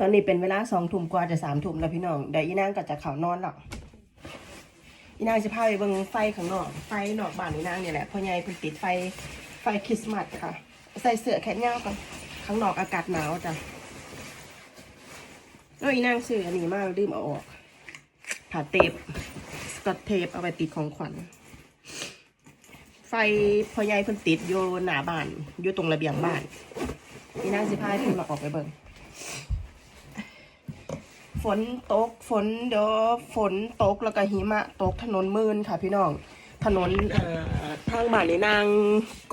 ตอนนี้เป็นเวลาสองทุ่มกว่าจะสามทุ่มแล้วพี่น้องเดี๋ยวอีนางก็จะเขานอนหรอกอีนางจะพาไปเบิ่งไฟข้างนอกไฟนอกบ้านอีนางเนี่ยแหละพ่อใหญ่เพิ่นติดไฟไฟคริสต์มาสค่ะ ใส่เสื้อแขนยาวกันข้างนอกอากาศหนาวจ้ะแล้วอีนางซื้ออันนี้มาลืมเอาออกผ่าเทปสกอตเทปเอาไปติดของขวัญไฟพ่อใหญ่เพิ่นติดอยู่หน้าบ้านอยู่ตรงระเบียงบ้านอีนางสิพาให้เพิ่นมาออกไปเบิ่ง ฝนตกฝนเดี๋ยวฝนตกแล้วก็หิมะตกถนนมืนค่ะพี่น้อง ถนนทางบ้านในนาง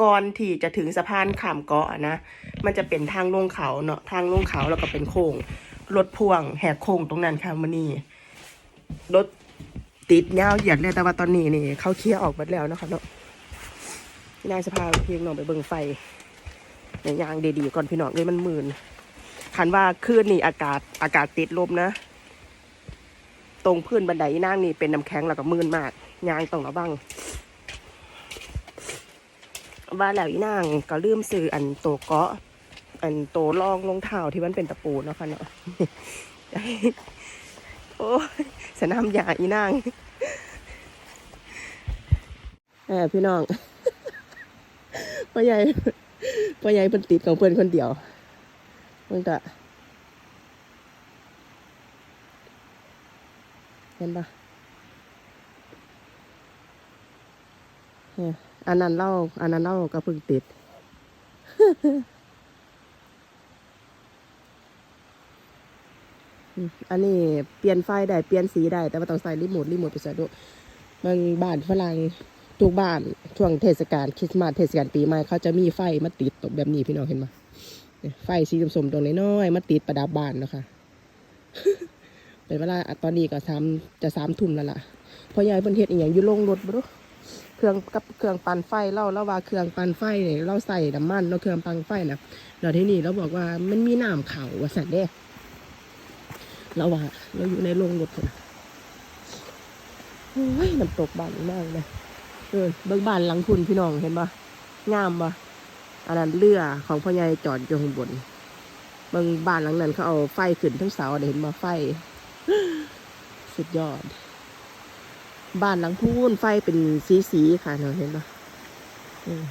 ก่อนที่จะถึงสะพานข้ามเกาะนะ มันจะเป็นทางลงเขาเนาะทางลงเขาแล้วก็เป็นโค้งรถพ่วงแหกโค้งตรงนั้นค่ะมันนี่รถติดยาวเหยียดเลยแต่ว่าตอนนี้นี่เขาเคลียร์ออกหมดแล้วนะคะเนาะพี่นางจะพาเพียงน้องไปเบิ่งไฟในยางดีๆก่อนพี่น้องเลยมันมืน คันว่าคืนนี่อากาศอากาศติดลมนะ ตรงพื้นบันไดอีนางนี่เป็นน้ำแข็งแล้วก็มืนมากยางต้องระวังว่าแล้วอีนางก็ลืมซื้ออันโตเกาะ อันโตรองรองเท้าที่มันเป็นตะปูเนาะค่ะเนาะโอ้สนามยาอีนางเออพี่น้องพ่อใหญ่พ่อใหญ่เป็นติดของเพื่อนคนเดียว มันก็เห็นปะอันนั้นเล่า อันนั้นเล่าก็เพิ่งติด อันนี้เปลี่ยนไฟได้ เปลี่ยนสีได้ แต่ว่าต้องใส่รีโมทรีโมทไปใส่ด้วยบางบ้านฝรั่งทุกบ้านช่วงเทศกาลคริสต์มาสเทศกาลปีใหม่เขาจะมีไฟมาติดตกแบบนี้พี่น้องเห็นไหม ไฟสีสมๆตรงน้อยๆมาติดประดับบ้านนะคะเป็นเวลาตอนนี้ก็สามจะสามทุ่มแล้วล่ะเพอยายเพิ่นเฮ็ดอีหยังอยู่ลงรถบ่รู้เครื่องกับเครื่องปั่นไฟเล่าแล้วว่าเครื่องปั่นไฟเนี่ยเราใส่น้ำมันเนาเครื่องปั่นไฟนะแล้วที่นี่เราบอกว่ามันมีน้ำเขาว่าสั่นเด้เราว่าเราอยู่ในโรงรถนะโอ้ยน้ำตกบ้านมากเลยเออเบิ่งบ้านหลังคุณพี่น้องเห็นปะงามปะ อันนั้นเรือของพ่อใหญ่จอดอยู่ข้างบนบางบ้านหลังนั้นเขาเอาไฟขึ้นทั้งเสาเดี๋ยวเห็นมาไฟ สุดยอด บ้านหลังพูนไฟเป็นสีสีๆค่ะเนาะเห็นปะอืม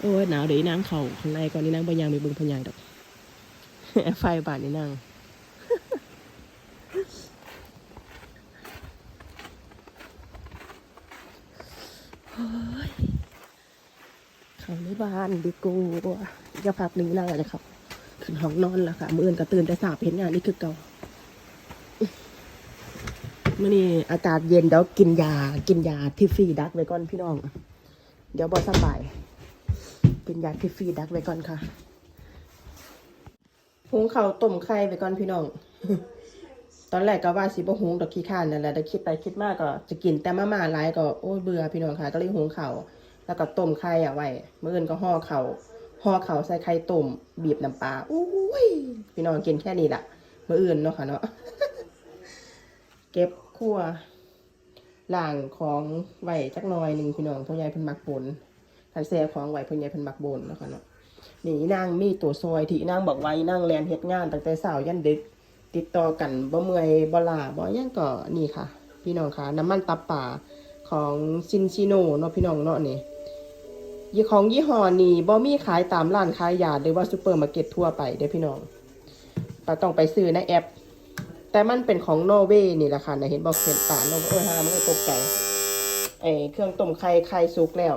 โอ้ยหนาวเดี๋ยวอีนางเขาข้างในก่อนนี่นางบยางไปบิ่งพญายดอกไฟบ้านนี่นาง เขาในบ้านดีกูจะพักหนึ่งนั่งเลยครับขึ้นห้องนอนแล้วค่ะมื่อื่นก็ตื่นแต่สาบเห็นงานนี่คือเก่ามื่อนี้อากาศเย็นเดี๋ยวกินยา กินยาที่ฟรีดักไว้ก่อนพี่น้อง เดี๋ยวบอสบายกินยาที่ฟรีดักไว้ก่อนค่ะหุงข้าต้มไข่ไว้ก่อนพี่น้อง ตอนแรกก็ว่าสิบ่หุงดอกขี้ข้านนั่นแหละแต่คิดไปคิดมาก็จะกินแต่มาม่าหลายก็โอ้เบื่อพี่น้องค่ะ ก็เลยหุงข้า แล้วก็ต้มไข่อะไว้มื้ออื่นก็ห่อเขาห่อเขาใส่ไข่ต้มบีบน้ำปลาอุ้ยพี่น้องกินแค่นี้ละเมื้ออื่นเนาะค่ะเนาะเก็บคั่วล่างของไว้จักน่อยหนึ่งพี่น้องพ่อใหญ่เพิ่นมักบนทันแซ่ของไว้พ่อใหญ่เพิ่นมักบนเนาะค่ะเนาะนี่นางมีตัวซอยที่นางบอกไว้นางแลนเฮ็ดงานตั้งแต่เช้ายันดึก ติดต่อกันบ่เมื่อยบ่ลาบ่ยังก็นี่ค่ะ พี่น้องค่ะ น้ำมันตับป่าของซินชิโนเนาะพี่น้องเนาะนี่ ยี่ของยี่ห้อนี้บ่มีขายตามร้านขายยาหรือว่าซูเปอร์มาร์เก็ตทั่วไปเด้อพี่น้องก็ต้องไปซื้อในแอป แต่มันเป็นของนอร์เวย์นี่แหละค่ะนะเห็นบอกเห็นตาโนเวย์โอ้ยฮามันก็ตกใจไอเครื่องต้มไข่ไข่สุกแล้ว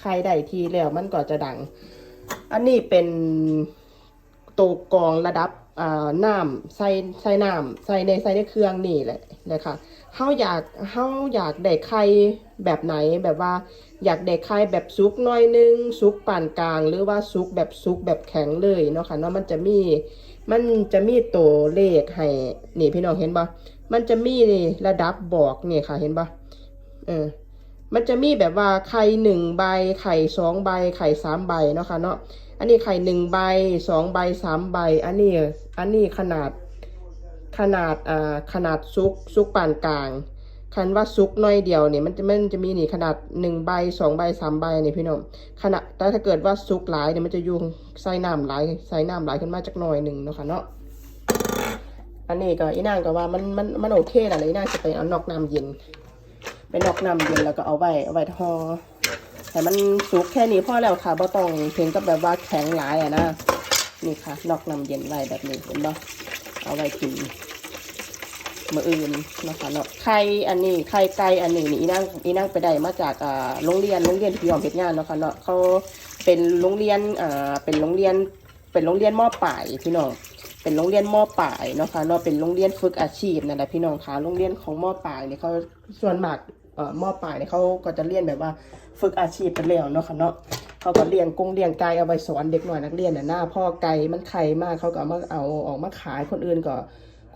ไข่ได้ทีแล้วมันก็จะดัง อันนี้เป็นตัวกรองระดับอ่าน้ำใส่ใส่น้ำใส่ในใส่ในเครื่องนี่แหละนะคะเฮาอยากเฮาอยากได้ไข่แบบไหนแบบว่า อยากได้ไข่แบบซุกหน้อยนึงซุกปานกลาง หรือว่าซุกแบบซุกแบบแข็งเลยเนาะค่ะเนาะมันจะมี มันจะมีตัวเลขให้นี่พี่น้องเห็นปะมันจะมีระดับบอกนี่ค่ะเห็นปะเออมันจะมีแบบว่าไข่หนึ่งใบไข่สองใบไข่สามใบเนาะค่ะเนาะอันนี้ไข่หนึ่งใบสองใบสามใบ อันนี้อันนี้ขนาดขนาดอ่าขนาดซุกซุกปานกลาง คันว่าซุกหน้อยเดียวเนี่ยมันจะมันจะมีนี่ขนาดหนึ่งใบสองใบสามใบนี่พี่น้องขนาดแต่ถ้าเกิดว่าซุกหลายเนี่ยมันจะยุ่งใส่น้ำหลายใส่น้ำหลายขึ้นมาจากหน่อยหนึ่งเนาะค่ะเนาะอันนี้ก็อีนางก็ว่ามันมันมันโอเคแหละเลยอีนางจะไปเอานอกน้ำเย็นไปนอกน้ำเย็นแล้วก็เอาไว้เอาไว้ทอแต่มันสุกแค่นี้พอแล้วค่ะบ่ต้องถึงกับแบบว่าแข็งหลายอะนะนี่ค่ะนอกน้ำเย็นไว้แบบนี้เห็นบ่เอาไว้กิน มืออื่นนะคะเนาะไข่อันนี้ไข่ไก่อันนี้นี่อีนั่งอีนั่งไปได้มาจากอ่าโรงเรียนโรงเรียนที่พี่ยอมเพชรงานเนาะค่ะเนาะเขาเป็นโรงเรียนอ่าเป็นโรงเรียน เป็นโรงเรียนมอปลายพี่น้องเป็นโรงเรียนมอปลายเนาะค่ะเนาะเป็นโรงเรียนฝึกอาชีพนั่นแหละพี่น้องค่ะโรงเรียนของมอปลายเนี่ยเขาส่วนมากเอ่อมอปลายเนี่ยเขาก็จะเรียนแบบว่าฝึกอาชีพไปแล้วเนาะค่ะเนาะเขาก็เรียนกงเรียนไก่เอาไปสอนเด็กหน่อยนักเรียนน่ะหน้าพ่อไก่มันไข่มากเขาก็มาเอาออกมาขายคนอื่นก็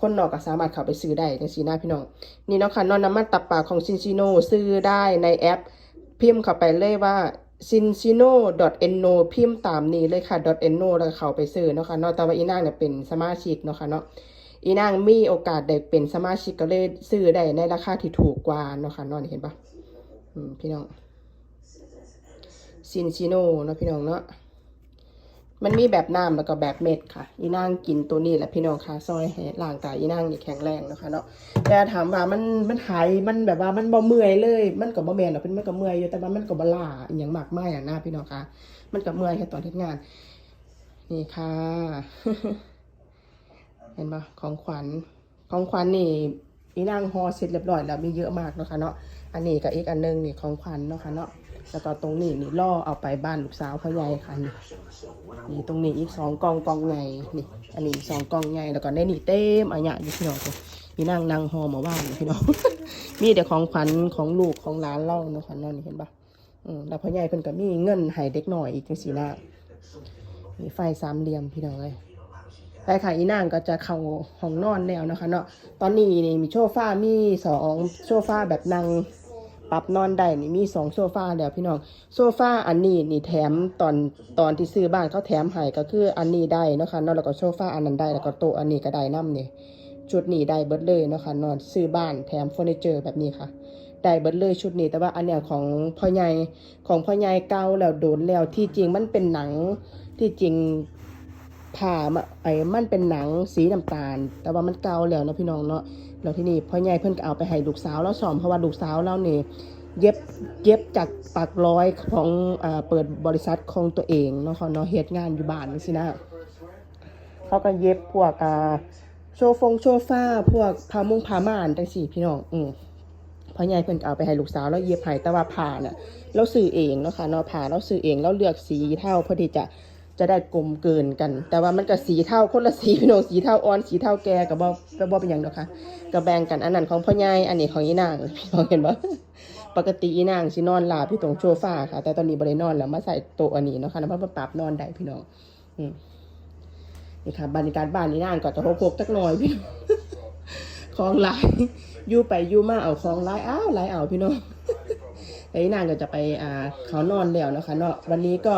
คนนอกก็สามารถเข้าไปซื้อได้จังซี่นะพี่น้อง นี่เนาะค่ะนอนน้ำมันตับปลาของซินซิโนซื้อได้ในแอป พิมพ์เข้าไปเลยว่า cincino.no พิมพ์ตามนี้เลยค่ะ .no แล้วเข้าไปซื้อเนาะค่ะเนาะแต่ว่าอีนางเนี่ยเป็นสมาชิกเนาะค่ะเนาะอีนางมีโอกาสได้เป็นสมาชิกก็เลยซื้อได้ในราคาที่ถูกกว่าเนาะค่ะเนาะนี่เห็นปะพี่น้องซินซิโนเนาะพี่น้องเนาะ มันมีแบบน้ำแล้วก็แบบเม็ดค่ะ อีนางกินตัวนี้แหละพี่น้องค่ะซอยให้ร่างกายอีนางนี่แข็งแรงนะคะเนาะแต่ถามว่ามันมันหายมันแบบว่ามันบ่เมื่อยเลย มันก็บ่แมนหรอกเป็นมันก็เมื่อยอยู่แต่ว่ามันก็บ่ล้าอหย่างมากมายอะนะพี่น้องค่ะ มันก็เมื่อยแค่ตอนเฮ็ดงาน นี่ค่ะ เห็นปะของขวัญของขวัญนี่อีนางฮอเสร็จเรียบร้อยแล้วมีเยอะมากนะคะเนาะอันนี้กับอีกอันนึงนี่ของขวัญเนาะค่ะเนาะ แล้วก็ตรงนี้นี่ล่อเอาไปบ้านลูกสาวพ่อใหญ่ค่ะนี่นี่ตรงนี้อีกสองกองกองใหญ่นี่ อันนี้สองกองใหญ่แล้วก็ในนี่เต็มอันเนี้ยอยู่พี่น้องมีนั่งนางหอมาว่างอยู่พี่น้องมีแต่ของขวัญของลูกของหลานเล่าเนาะค่ะนั่นนี่เห็นปะอืมแล้วพ่อใหญ่เพิ่นก็มีเงินให้เด็กหน่อยอีกจังซี่นะมีไฟสามเหลี่ยมพี่น้องเลยไปค่ะอีนางก็จะเข้าห้องนอนแล้วนะคะเนาะตอนนี้นี่มีโซฟามีสองโซฟาแบบนั่ง ปรับนอนได้นี่มีสองโซฟาแล้วพี่น้องโซฟาอันนี้นี่แถมตอนตอนที่ซื้อบ้านเขาแถมให้ก็คืออันนี้ได้นะคะนาะแล้วก็โซฟาอันนั้นได้แล้วก็โต๊ะอันนี้ก็ได้นํนี่ยชุดนี้ได้เบิดเลยนะคะนอนซื้อบ้านแถมเฟอร์นิเจอร์แบบนี้ค่ะได้เบิดเลยชุดนี้แต่ว่าอันเนี้ยของพ่อใหญ่ของพ่อใหญ่เก่าแล้วโดนแล้วที่จริงมันเป็นหนังที่จริงผ่ามาไอ้มันเป็นหนังสีน้ำตาล แต่ว่ามันเก่าแล้วนะพี่น้องเนาะ แล้วที่นี่พ่อใหญ่เพิ่นก็เอาไปให้ลูกสาวแล้วสอมเพราะว่าลูกสาวเรานี่ยเย็บเย็บจากปากร้อยของอ่าเปิดบริษัทของตัวเองเนาะเขาเนาะเฮ็ดงานอยู่บ้านนี่สินะเขาก็เย็บพวกอ่าโชฟงโชฟ้าพวกผ้ามุงผ้าม่านจังสี่พี่น้องอืมพ่อใหญ่เพิ่นเอาไปให้ลูกสาวแล้วเย็บให้แต่ว่าผ้าน่ะเราซื้อเองเนาะค่ะเนาะผ้าเราซื้อเองเราเลือกสีเท่าเพื่อที่จะ จะได้กลมเกินกัน แต่ว่ามันก็สีเท่าคนละสีพี่น้องสีเท่าอ่อนสีเท่าแก่ก็บ่ก็บ่เป็นหยังดอกค่ะก็แบ่งกันอันนั้นของพ่อใหญ่อันนี้ของอีนางพี่น้องเห็นบ่ปกติอีนางสินอนหลาบอยู่ตรงโซฟาค่ะ แต่ตอนนี้บรินอนแล้วมาใส่โต๊ะอันนี้เนาะค่ะแล้วมาปรับนอนได้พี่น้องนี่ค่ะบรรยากาศบ้านอีนางก็จะโคกๆจักหน่อยพี่น้องของหลายยู่ไปยู่มาเอาของหลายอ้าวหลายเอาพี่น้องอีนางก็จะไปอ่าเขานอนแล้วนะคะเนาะวันนี้ก็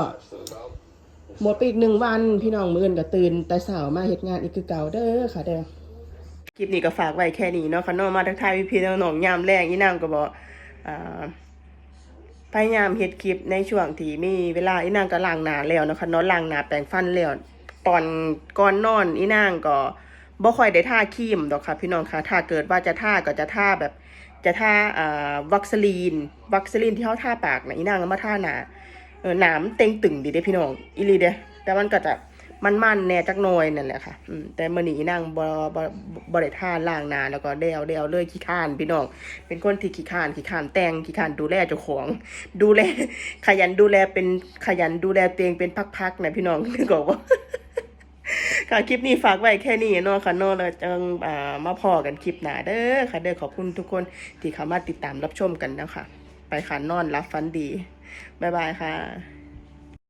หมดไปอีกหนึ่งวันพี่น้องมื้ออนก็ตื่น แต่เช้ามาเฮ็ดงานอีกคือเก่าเด้อค่ะเด้อคลิปนี้ก็ฝากไว้แค่นี้เนาะค่ะเนาะมาทักทายพี่ๆน้องยามแรงอีนางก็บอกอ่าพยายามเฮ็ดคลิปในช่วงที่มีเวลาอีนางก็ล้างหน้าแล้วนะคะเนาะล้างหน้าแปรงฟันแล้วตอนก่อนนอนอีนางก็บ่ค่อยได้ทาครีมดอกค่ะพี่น้องค่ะถ้าเกิดว่าจะทาก็จะทาแบบ จะทาอ่าวัคซีนวัคซีนที่เขาทาปากนะอีนางก็มาทาหน้า เออหนามเต็งตึงดีเด้พี่น้องอีลีเด้แต่มันก็จะมันมันๆแน่จักหน่อยนั่นแหละค่ะแต่มื้อนี้นั่งบ่บ่บ่ได้ทาล้างน้าแล้วก็เดวเดวเลยขี้ข้านพี่น้อง เป็นคนที่ขี้ข้านขี้ข้านแต่งขี้ข้านดูแลเจ้าของ ดูแลขยันดูแลเป็นขยันดูแลเตัวเองเป็นพักๆนะพี่น้องนึกออกบ่ค่ะคลิปนี้ฝากไว้แค่นี้เนาะค่ะเนาะแล้วจังอ่ามาพอกันคลิปหนาเด้อค่ะเด้อขอบคุณทุกคนที่เข้ามาติดตามรับชมกันนะคะไปค่ะนอนรับฝันดี บ๊ายบายค่ะ